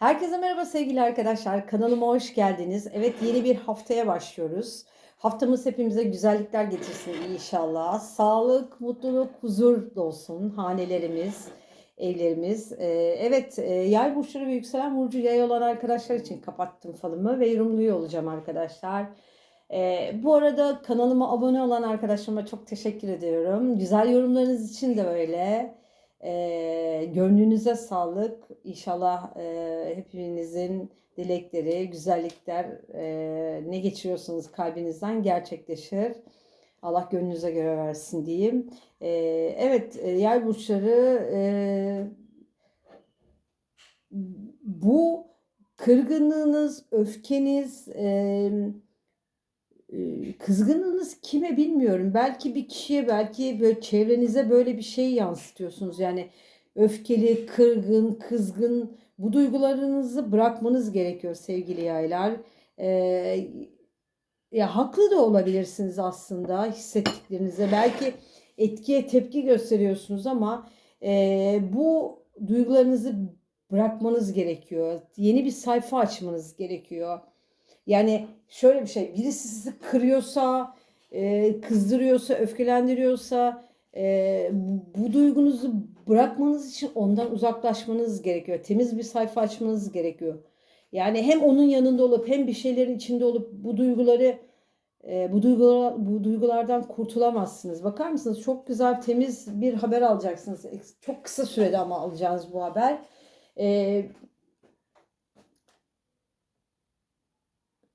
Herkese merhaba sevgili arkadaşlar. Kanalıma hoş geldiniz. Evet yeni bir haftaya başlıyoruz. Haftamız hepimize güzellikler getirsin inşallah. Sağlık, mutluluk, huzur dolsun hanelerimiz, evlerimiz. Ee, evet e, yay burçları ve yükselen burcu yay olan arkadaşlar için kapattım falımı ve yorumluyor olacağım arkadaşlar. Ee, bu arada kanalıma abone olan arkadaşlarıma çok teşekkür ediyorum. Güzel yorumlarınız için de öyle. E, gönlünüze sağlık. İnşallah e, hepinizin dilekleri, güzellikler e, ne geçiriyorsunuz kalbinizden gerçekleşir. Allah gönlünüze göre versin diyeyim. E, evet, yay burçları e, bu kırgınlığınız, öfkeniz, e, kızgınlığınız kime bilmiyorum. Belki bir kişiye, belki böyle çevrenize böyle bir şey yansıtıyorsunuz. Yani öfkeli, kırgın, kızgın bu duygularınızı bırakmanız gerekiyor sevgili yaylar. Ee, ya haklı da olabilirsiniz aslında hissettiklerinize. Belki etkiye tepki gösteriyorsunuz ama e, bu duygularınızı bırakmanız gerekiyor. Yeni bir sayfa açmanız gerekiyor. Yani şöyle bir şey, birisi sizi kırıyorsa, e, kızdırıyorsa, öfkelendiriyorsa e, bu duygunuzu bırakmanız için ondan uzaklaşmanız gerekiyor. Temiz bir sayfa açmanız gerekiyor. Yani hem onun yanında olup hem bir şeylerin içinde olup bu duyguları e, bu duygular bu duygulardan kurtulamazsınız. Bakar mısınız? Çok güzel temiz bir haber alacaksınız. Çok kısa sürede ama alacağınız bu haber. E,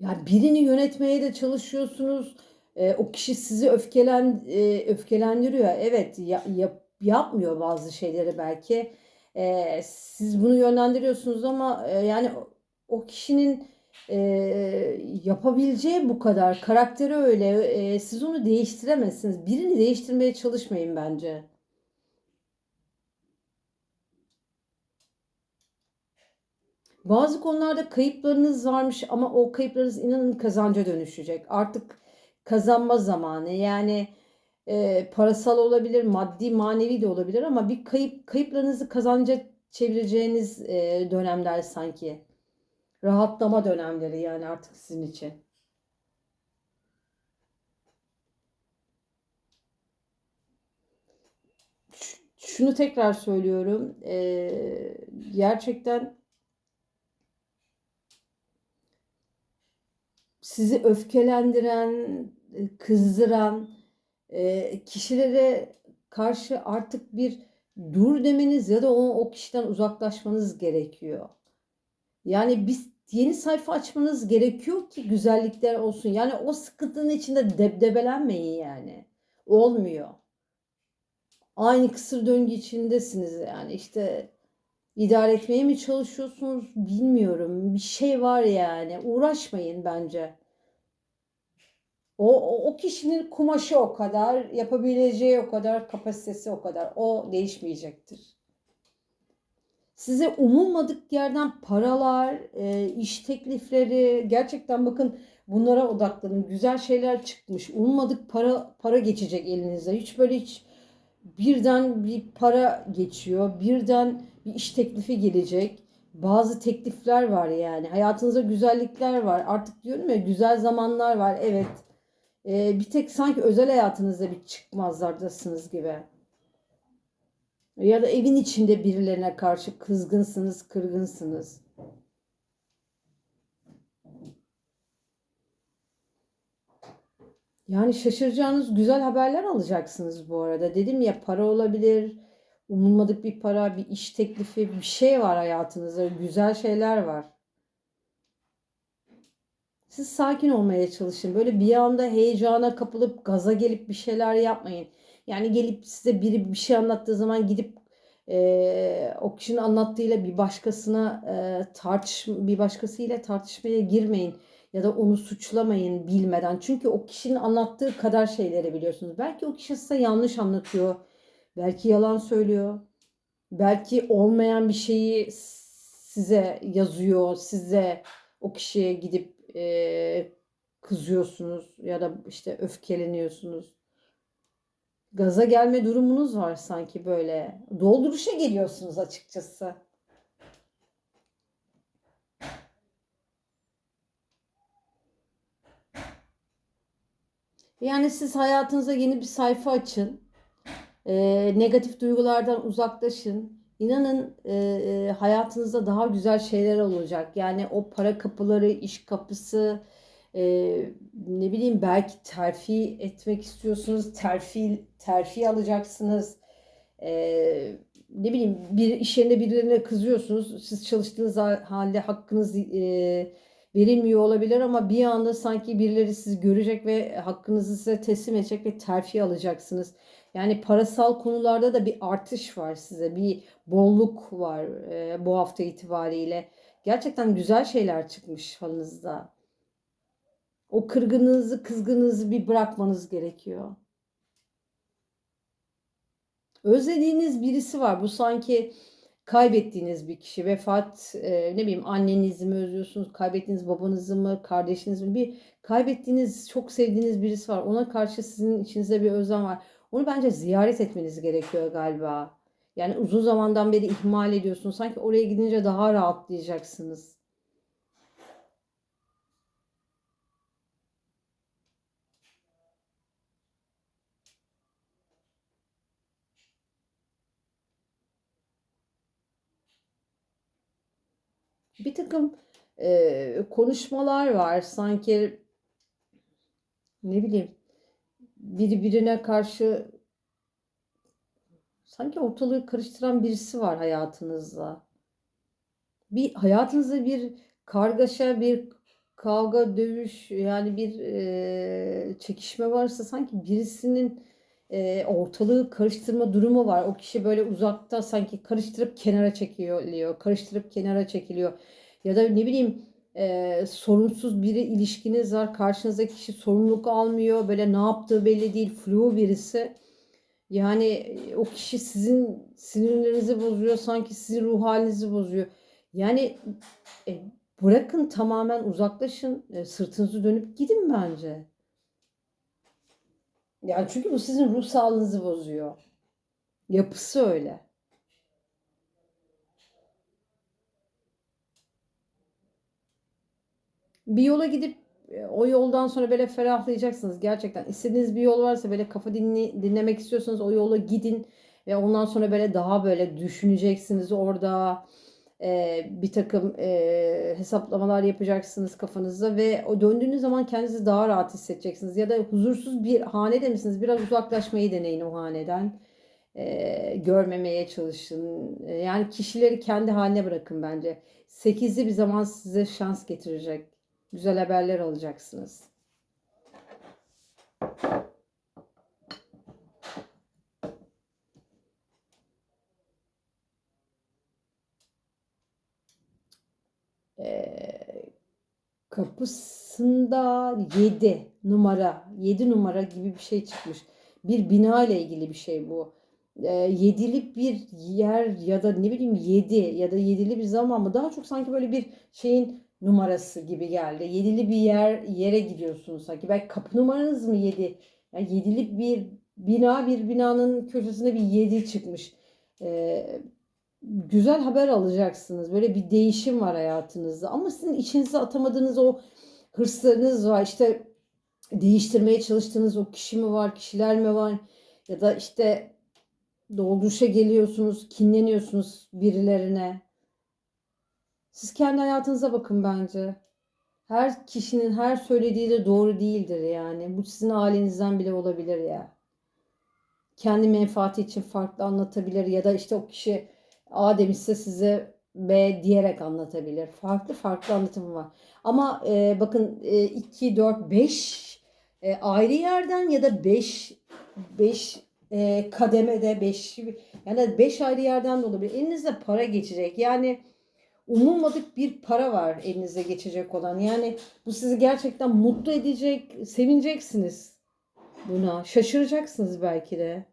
Yani birini yönetmeye de çalışıyorsunuz. E, o kişi sizi öfkelen e, öfkelendiriyor. Evet ya, yap, yapmıyor bazı şeyleri belki. E, siz bunu yönlendiriyorsunuz ama e, yani o, o kişinin e, yapabileceği bu kadar. Karakteri öyle. E, siz onu değiştiremezsiniz. Birini değiştirmeye çalışmayın bence. Bazı konularda kayıplarınız varmış ama o kayıplarınız inanın kazanca dönüşecek. Artık kazanma zamanı. Yani e, parasal olabilir, maddi, manevi de olabilir ama bir kayıp kayıplarınızı kazanca çevireceğiniz e, dönemler sanki. Rahatlama dönemleri yani artık sizin için. Şunu tekrar söylüyorum. E, gerçekten sizi öfkelendiren, e, kızdıran e, kişilere karşı artık bir dur demeniz ya da o, o kişiden uzaklaşmanız gerekiyor. Yani biz yeni sayfa açmanız gerekiyor ki güzellikler olsun. Yani o sıkıntının içinde debdebelenmeyin yani. Olmuyor. Aynı kısır döngü içindesiniz yani işte idare etmeye mi çalışıyorsunuz bilmiyorum. Bir şey var yani. Uğraşmayın bence. O, o, kişinin kumaşı o kadar, yapabileceği o kadar, kapasitesi o kadar. O değişmeyecektir. Size umulmadık yerden paralar, e, iş teklifleri, gerçekten bakın bunlara odaklanın. Güzel şeyler çıkmış. Umulmadık para para geçecek elinize. Hiç böyle hiç birden bir para geçiyor. Birden bir iş teklifi gelecek. Bazı teklifler var yani. Hayatınıza güzellikler var. Artık diyorum ya güzel zamanlar var. Evet e, bir tek sanki özel hayatınızda bir çıkmazlardasınız gibi. Ya da evin içinde birilerine karşı kızgınsınız, kırgınsınız. Yani şaşıracağınız güzel haberler alacaksınız bu arada. Dedim ya para olabilir, umulmadık bir para, bir iş teklifi, bir şey var hayatınızda. Güzel şeyler var. Siz sakin olmaya çalışın. Böyle bir anda heyecana kapılıp gaza gelip bir şeyler yapmayın. Yani gelip size biri bir şey anlattığı zaman gidip e, o kişinin anlattığıyla bir başkasına e, tartış bir başkasıyla tartışmaya girmeyin ya da onu suçlamayın bilmeden. Çünkü o kişinin anlattığı kadar şeyleri biliyorsunuz. Belki o kişi size yanlış anlatıyor. Belki yalan söylüyor. Belki olmayan bir şeyi size yazıyor. Size o kişiye gidip e, kızıyorsunuz ya da işte öfkeleniyorsunuz. Gaza gelme durumunuz var sanki böyle. Dolduruşa geliyorsunuz açıkçası. Yani siz hayatınıza yeni bir sayfa açın. E, negatif duygulardan uzaklaşın. İnanın e, e, hayatınızda daha güzel şeyler olacak. Yani o para kapıları, iş kapısı, e, ne bileyim belki terfi etmek istiyorsunuz. Terfi terfi alacaksınız. E, ne bileyim bir iş yerinde birilerine kızıyorsunuz. Siz çalıştığınız halde hakkınız e, verilmiyor olabilir ama bir anda sanki birileri sizi görecek ve hakkınızı size teslim edecek ve terfi alacaksınız. Yani parasal konularda da bir artış var size. Bir bolluk var e, bu hafta itibariyle. Gerçekten güzel şeyler çıkmış falınızda. O kırgınlığınızı, kızgınlığınızı bir bırakmanız gerekiyor. Özlediğiniz birisi var. Bu sanki kaybettiğiniz bir kişi. Vefat, e, ne bileyim annenizi mi özlüyorsunuz, kaybettiğiniz babanızı mı, kardeşiniz mi? Bir kaybettiğiniz, çok sevdiğiniz birisi var. Ona karşı sizin içinizde bir özlem var. Onu bence ziyaret etmeniz gerekiyor galiba. Yani uzun zamandan beri ihmal ediyorsunuz. Sanki oraya gidince daha rahatlayacaksınız. Bir takım e, konuşmalar var. Sanki ne bileyim biri birine karşı sanki ortalığı karıştıran birisi var hayatınızda. Bir hayatınızda bir kargaşa, bir kavga, dövüş yani bir e, çekişme varsa sanki birisinin e, ortalığı karıştırma durumu var. O kişi böyle uzakta sanki karıştırıp kenara çekiliyor, karıştırıp kenara çekiliyor. Ya da ne bileyim e, sorunsuz biri ilişkiniz var. Karşınızdaki kişi sorumluluk almıyor. Böyle ne yaptığı belli değil. Flu birisi. Yani e, o kişi sizin sinirlerinizi bozuyor. Sanki sizin ruh halinizi bozuyor. Yani e, bırakın tamamen uzaklaşın. E, sırtınızı dönüp gidin bence. Yani çünkü bu sizin ruh sağlığınızı bozuyor. Yapısı öyle. Bir yola gidip e, o yoldan sonra böyle ferahlayacaksınız gerçekten. İstediğiniz bir yol varsa böyle kafa dinle, dinlemek istiyorsanız o yola gidin ve ondan sonra böyle daha böyle düşüneceksiniz orada e, bir takım e, hesaplamalar yapacaksınız kafanızda ve o döndüğünüz zaman kendinizi daha rahat hissedeceksiniz. Ya da huzursuz bir hanede misiniz? Biraz uzaklaşmayı deneyin o haneden. E, görmemeye çalışın. E, yani kişileri kendi haline bırakın bence. Sekizli bir zaman size şans getirecek. Güzel haberler alacaksınız. Ee, kapısında 7 numara, 7 numara gibi bir şey çıkmış. Bir bina ile ilgili bir şey bu. Ee, yedili bir yer ya da ne bileyim yedi ya da yedili bir zaman mı? Daha çok sanki böyle bir şeyin numarası gibi geldi. Yedili bir yer yere gidiyorsunuz sanki. Belki kapı numaranız mı yedi? Yani yedili bir bina bir binanın köşesinde bir yedi çıkmış. Ee, güzel haber alacaksınız. Böyle bir değişim var hayatınızda. Ama sizin içinize atamadığınız o hırslarınız var. İşte değiştirmeye çalıştığınız o kişi mi var, kişiler mi var? Ya da işte dolduruşa geliyorsunuz, kinleniyorsunuz birilerine. Siz kendi hayatınıza bakın bence. Her kişinin her söylediği de doğru değildir yani. Bu sizin ailenizden bile olabilir ya. Kendi menfaati için farklı anlatabilir ya da işte o kişi A demişse size B diyerek anlatabilir. Farklı farklı anlatım var. Ama e, bakın e, 2, 4, 5 e, ayrı yerden ya da 5 5 e, kademede 5 yani 5 ayrı yerden de olabilir. Elinizde para geçecek. Yani umulmadık bir para var elinize geçecek olan. Yani bu sizi gerçekten mutlu edecek, sevineceksiniz buna. Şaşıracaksınız belki de.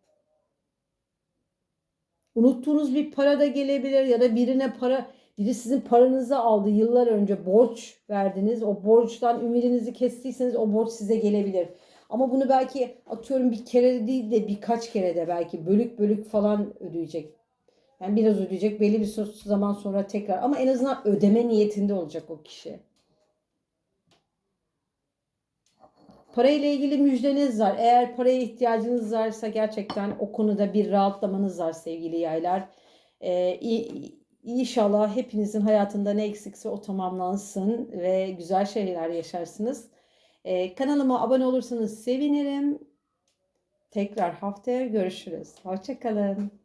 Unuttuğunuz bir para da gelebilir ya da birine para, biri sizin paranızı aldı yıllar önce borç verdiniz. O borçtan ümidinizi kestiyseniz o borç size gelebilir. Ama bunu belki atıyorum bir kere değil de birkaç kere de belki bölük bölük falan ödeyecek. Yani biraz ödeyecek belli bir zaman sonra tekrar ama en azından ödeme niyetinde olacak o kişi. Parayla ilgili müjdeniz var. Eğer paraya ihtiyacınız varsa gerçekten o konuda bir rahatlamanız var sevgili yaylar. Ee, İnşallah hepinizin hayatında ne eksikse o tamamlansın ve güzel şeyler yaşarsınız. Ee, kanalıma abone olursanız sevinirim. Tekrar haftaya görüşürüz. Hoşçakalın.